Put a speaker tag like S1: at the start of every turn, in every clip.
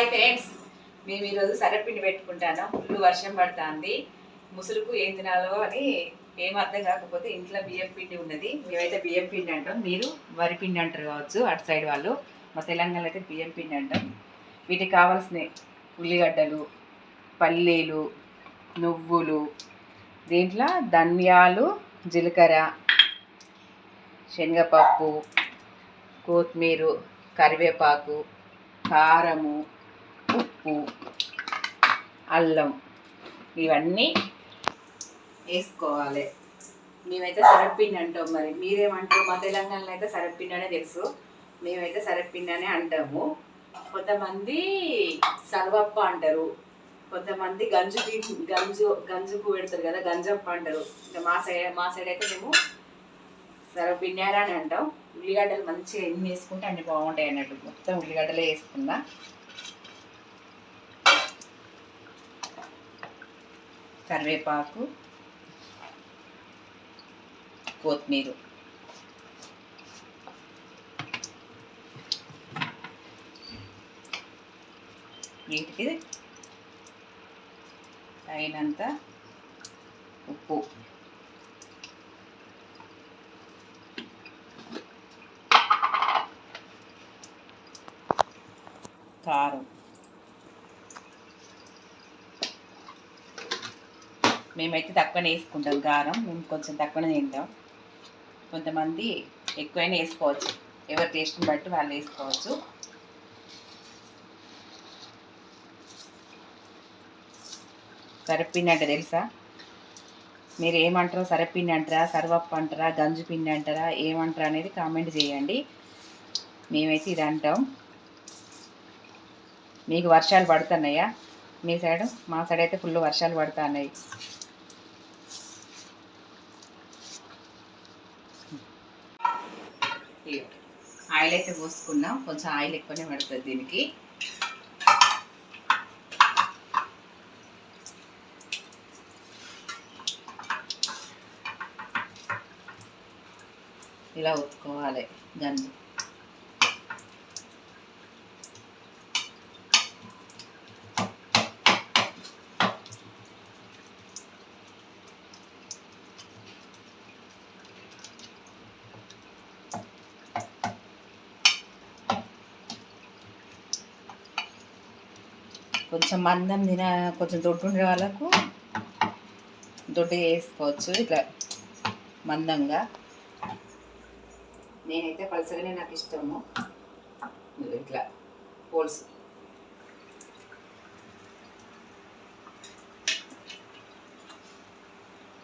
S1: Hi friends మేము ఈరోజు సరపిండి పెట్టుకుంటాను. ఫుల్ వర్షం పడుతుంది. ముసురుకు ఏం తినాలో అని ఏం అర్థం కాకపోతే ఇంట్లో బియ్యం పిండి ఉన్నది. మేమైతే బియ్యం పిండి అంటాం. మీరు వరి పిండి అంటారు కావచ్చు అటు సైడ్ వాళ్ళు. మా తెలంగాణలో అయితే బియ్యం పిండి అంటాం. వీటికి కావాల్సినవి ఉల్లిగడ్డలు పల్లీలు నువ్వులు దీంట్లో ధనియాలు జీలకర్ర శనగపప్పు కొత్తిమీర కరివేపాకు కారము ఉప్పు అల్లం ఇవన్నీ వేసుకోవాలి. మేమైతే సరపిండి అంటాం మరి. మీరేమంటారు? మా తెలంగాణలో అయితే సరపిండి అనే తెలుసు. మేమైతే సరపిండి అనే అంటాము. కొంతమంది సర్వప్ప అంటారు. కొంతమంది గంజు గంజు గంజుకు పెడతారు కదా గంజప్ప అంటారు. ఇంకా మా సైడ్ మా సైడ్ అయితే మేము సరపిండారా అని అంటాం. ఉల్లిగడ్డలు మంచిగా ఎన్ని వేసుకుంటే అన్ని బాగుంటాయి అన్నట్టు. మొత్తం ఉల్లిగడ్డలే వేసుకున్నా కరివేపాకు కొత్తిమీర. వీటికి తగినంత ఉప్పు. కారం. మేమైతే తక్కువనే వేసుకుంటాం కారం మేము కొంచెం తక్కువనే తింటాం. కొంతమంది ఎక్కువైనా వేసుకోవచ్చు. ఎవరి టేస్ట్ని బట్టి వాళ్ళు వేసుకోవచ్చు. సరపిండి అంటే తెలుసా? మీరు ఏమంటారో సరపిండి అంటారా సర్వప్పు అంటారా గంజు పిండి అంటారా ఏమంటారా అనేది కామెంట్ చేయండి. మేమైతే ఇది అంటాం. మీకు వర్షాలు పడుతున్నాయా? మీ సైడ్? మా సైడ్ అయితే ఫుల్ వర్షాలు పడుతున్నాయి. ఆయిల్ అయితే పోసుకున్నాం. కొంచెం ఆయిల్ ఎక్కువనే పడుతుంది దీనికి. ఇలా ఒత్తుకోవాలి గంజు. కొంచెం మందం తిన కొంచెం దొడ్డు ఉండే వాళ్ళకు దొడ్డు వేసుకోవచ్చు ఇట్లా మందంగా. నేనైతే పలసగానే నాకు ఇష్టము. ఇట్లా పోల్స్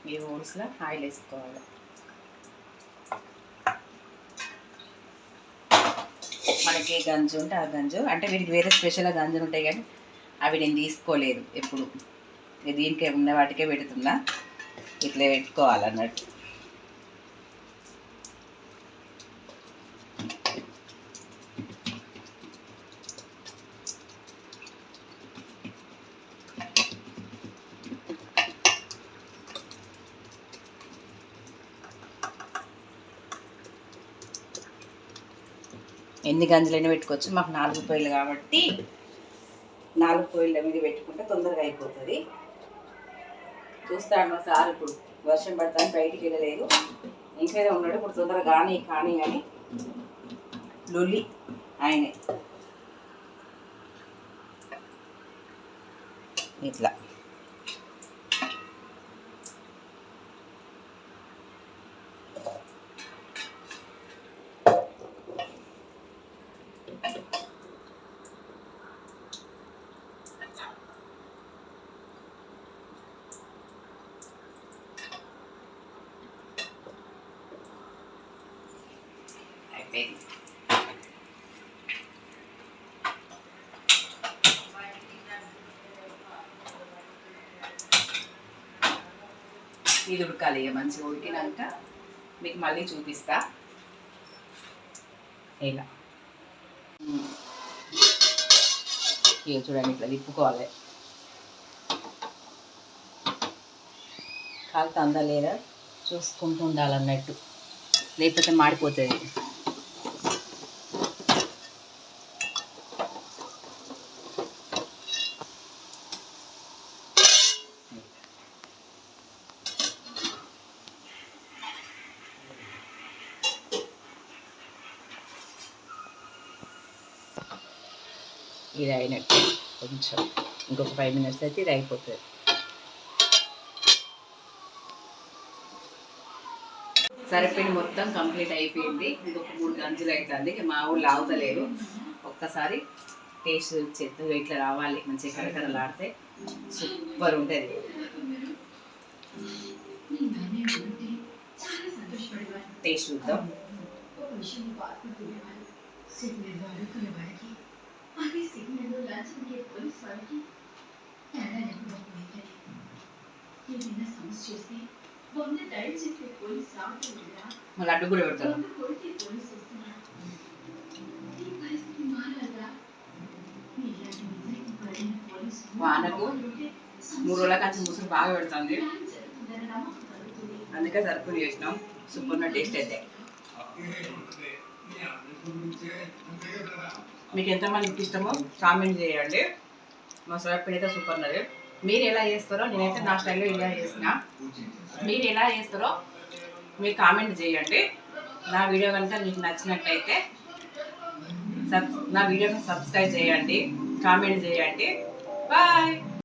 S1: ఈ హోల్స్లో ఆయిల్ వేసుకోవాలి. మనకి గంజు ఉంటే ఆ గంజు అంటే వీటికి వేరే స్పెషల్గా గంజులు ఉంటాయి కానీ అవి నేను తీసుకోలేదు ఎప్పుడు. దీనికే ఉన్న వాటికే పెడుతున్నా. ఇట్లా పెట్టుకోవాలన్నట్టు. ఎన్ని గంజలైనా పెట్టుకోవచ్చు. మాకు నాలుగు రూపాయలు కాబట్టి నాలుగు పొయ్యిల మీద పెట్టుకుంటే తొందరగా అయిపోతుంది. చూస్తాడు మా సార్ ఇప్పుడు. వర్షం పడతాను బయటికి వెళ్ళలేదు. ఇంట్లోనే ఉన్నాడు ఇప్పుడు తొందరగా కానీ కానీ కానీ లొల్లి ఆయనే. ఇట్లా. చెప్పేది ఇది ఉడకాలి ఇక మంచిగా ఉడికినాక మీకు మళ్ళీ చూపిస్తా. ఇలా. ఇక చూడండి ఇట్లా తిప్పుకోవాలి. కాలుతా అందా లేదా చూసుకుంటూ ఉండాలన్నట్టు. లేకపోతే మాడిపోతుంది. ఇది అయినట్టు. కొంచెం ఇంకొక ఫైవ్ మినిట్స్ అయితే ఇది అయిపోతుంది. సరిపోయిన మొత్తం కంప్లీట్ అయిపోయింది. ఇంకొక మూడు గంజులు అవుతుంది ఇక మా ఊళ్ళు ఆగుతలేరు ఒక్కసారి టేస్ట్ చేద్దాం ఇట్లా రావాలి. మంచిగా కరకరలాడితే సూపర్ ఉంటుంది. టేస్ట్ చూద్దాం. మళ్ళీ అడ్డు కూడా పెడతాను వానకు మూడు రోజుల కంచి ముసురు బాగా పెడుతుంది. అందుకే సరుకులు చేసినాం. సూపర్ టేస్ట్ అయితే. మీకు ఎంతమందికి ఇష్టమో కామెంట్ చేయండి. మా సోయాపీడి అయితే సూపర్ ఉన్నది మీరు ఎలా చేస్తారో నేనైతే నా స్టైల్లో ఇలా చేసిన. మీరు ఎలా చేస్తారో మీరు కామెంట్ చేయండి. నా వీడియో కనుక మీకు నచ్చినట్టయితే సబ్ నా వీడియోని సబ్స్క్రైబ్ చేయండి. కామెంట్ చేయండి. బాయ్